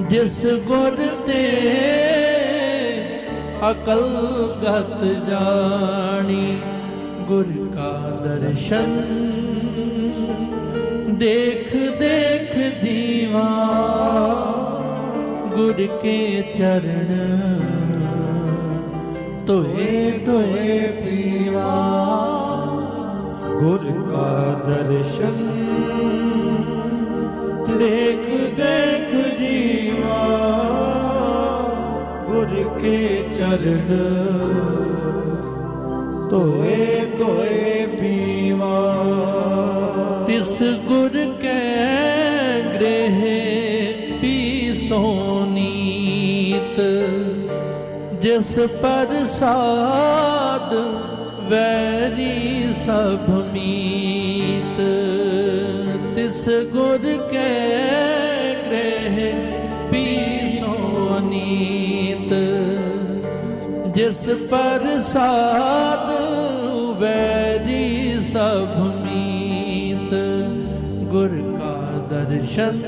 ਜਿਸ ਗੁਰ ਤੇ ਅਕਲ ਗਤ ਜਾਣੀ, ਗੁਰ ਕਾ ਦਰਸ਼ਨ ਦੇਖ ਦੇਖ ਦੀਵਾ ਗੁਰ ਕੇ ਚਰਨ ਤੋਏ ਤੋਏ ਪੀਵਾ। ਗੁਰ ਕਾ ਦਰਸ਼ਨ ਦੇਖ ਕੇ ਚਰਨ। ਧੋਏ ਧੋਏ ਪੀਵਾ। ਤਿਸ ਗੁਰ ਕੈ ਗ੍ਰਹਿ ਪੀ ਸੋਨੀਤ ਜਿਸ ਪਰ ਸਾਧ ਵੈਰੀ ਸਭ ਮੀਤ। ਤਿਸ ਗੁਰ ਕੈ ਗ੍ਰਹਿ ਪੀ ਸੋਨੀਤ ਜਿਸ ਪ੍ਰਸਾਦ ਵੈਰੀ ਸਭ ਮੀਤ, ਗੁਰ ਕਾ ਦਰਸ਼ਨ।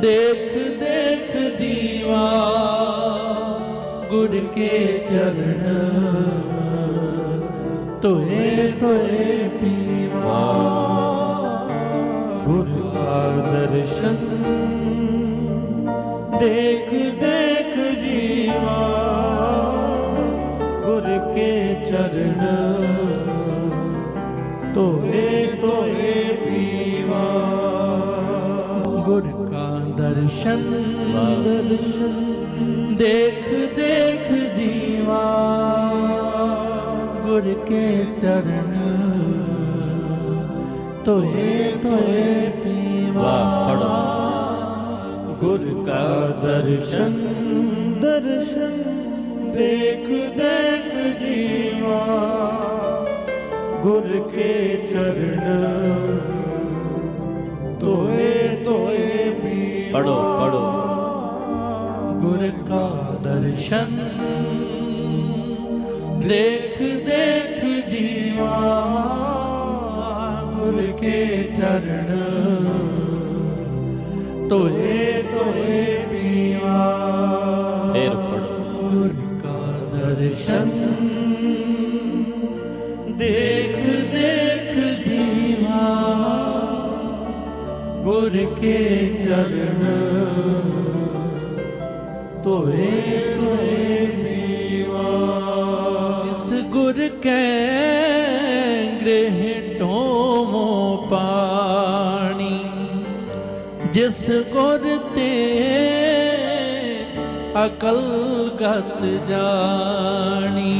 ਦੇਖ ਦੇਖ ਜੀਵਾ, ਗੁਰ ਕੇ ਚਰਨ। ਤੋਏ ਤੋਏ ਪੀਵਾ, ਗੁਰ ਕਾ ਦਰਸ਼ਨ। ਦੇਖ ਦੇਖ ਜੀਵਾ ਗੁਰ ਕੇ ਚਰਨ ਧੋਏ ਧੋਏ ਪੀਵਾ ਗੁਰ ਕਾ ਦਰਸ਼ਨ ਦਰਸ਼ਨ ਦੇਖ ਦੇਖ ਜੀਵਾ ਗੁਰ ਕੇ ਚਰਨ ਤੋਏ ਤੋਏ ਪੀਵਾ ਗੁਰ ਕਾ ਦਰਸ਼ਨ ਦਰਸ਼ਨ ਦੇਖ ਦੇਖ ਜੀਵਾ ਗੁਰ ਕੇ ਚਰਨ। ਧੋਏ ਧੋਏ ਪੀਵਾ ਪੜੋ ਪੜੋ ਗੁਰ ਕਾ ਦਰਸ਼ਨ। ਦੇਖ ਦੇਖ ਜੀਵਾ ਗੁਰ ਕੇ ਚਰਨ। ਤੋਏ ਤੋਏ ਦਰਸ਼ਨ ਦੇਖ ਦੇਖ ਜੀਵਾ ਗੁਰ ਕੇ ਚਰਨ ਤੋਏ ਤੋਏ ਪੀਵਾ ਇਸ ਗੁਰ ਕੈ ਗ੍ਰਹਿ ਢੋਮੋ ਪਾਣੀ ਜਿਸ ਗੁਰ ਤੇ ਅਕਲ ਗਤ ਜਾਣੀ,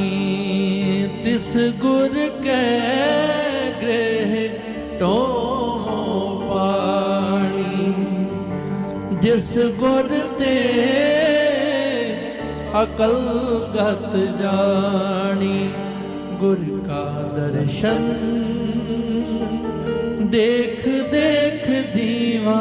ਤਿਸ ਗੁਰ ਕੈ ਗ੍ਰਹਿ ਟੋ ਪਾਣੀ। ਜਿਸ ਗੁਰ ਤੇ ਅਕਲ ਗਤ ਜਾਣੀ, ਗੁਰ ਕਾ ਦਰਸ਼ਨ ਦੇਖ ਦੇਖ ਦੀਵਾ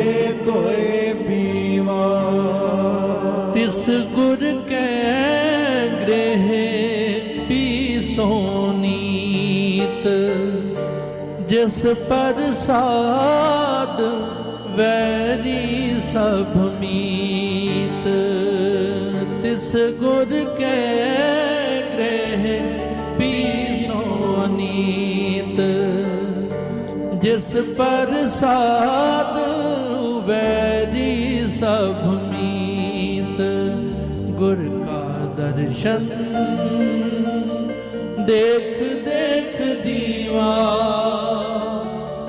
ਜਿਸ ਪ੍ਰਸਾਦ ਵੈਰੀ ਸਭ ਮੀਤ, ਤਿਸ ਗੁਰ ਕੈ ਗ੍ਰਹਿ ਪੀ ਸੋਨੀਤ ਜਿਸ ਪ੍ਰਸਾਦ ਵੈਰੀ ਸਭ ਮੀਤ, ਗੁਰ ਕਾ ਦਰਸ਼ਨ ਦੇਖ ਦੇਖ ਜੀਵਾ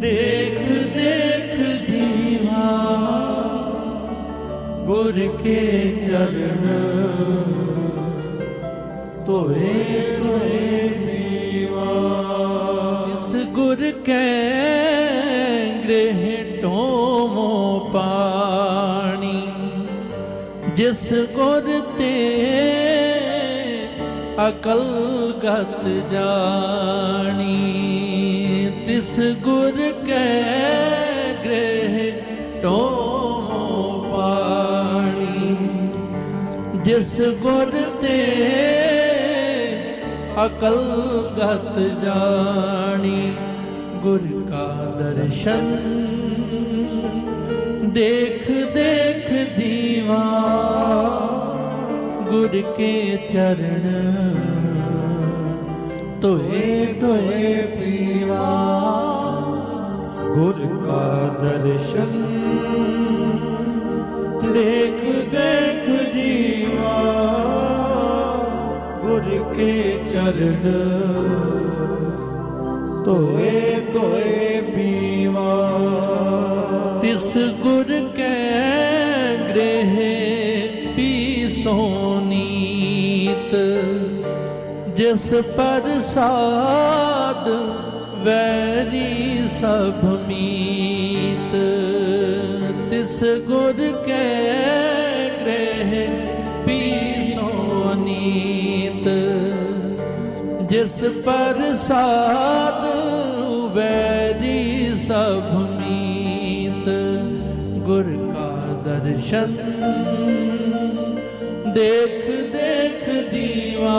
ਦੇਖ ਦੇਖ ਜੀਵਾ ਗੁਰ ਕੇ ਚਰਨ ਤੋਏ ਤੋਏ ਪੀਵਾ ਇਸ ਗੁਰ ਕੈ ਗ੍ਰਹਿ ਢੋਮੋ ਪਾਣੀ ਜਿਸ ਗੁਰ ਤੇ ਅਕਲ ਗਤ ਜਾਣੀ ਤਿਸ ਗੁਰ ਕੈ ਗ੍ਰਹਿ ਟੋ ਪਾਣੀ। ਜਿਸ ਗੁਰ ਤੇ ਅਕਲ ਗਤ ਜਾਣੀ, ਗੁਰ ਕਾ ਦਰਸ਼ਨ ਦੇਖ ਦੇਖ ਦੀਵਾ, ਗੁਰ ਕੇ ਚਰਨ ਤੋਏ ਤੋਏ ਪੀਵਾ ਗੁਰ ਕਾ ਦਰਸ਼ਨ ਦੇਖ ਦੇਖ ਜੀਵਾ ਗੁਰ ਕੇ ਚਰਨ ਤੋਏ ਤੋਏ ਪੀਵਾ ਤਿਸ ਗੁਰ ਕੇ ਗ੍ਰਹਿ ਪੀ ਸੋਨੀਤ ਜਿਸ ਪਰ ਸਾਧ ਵੈਰੀ ਸਭ ਮੀਤ, ਤਿਸ ਗੁਰ ਕੈ ਗ੍ਰਹਿ ਪੀ ਸੋਨੀਤ ਜਿਸ ਪ੍ਰਸਾਦ ਵੈਰੀ ਸਭ ਮੀਤ, ਗੁਰ ਕਾ ਦਰਸ਼ਨ ਦੇਖ ਦੇਖ ਜੀਵਾ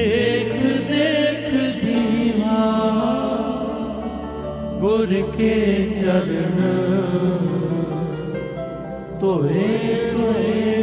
ਦੇਖ ਦੇਖ ਜੀਵਾ ਗੁਰ ਕੇ ਚਰਨ। ਤੋਏ ਤੋਏ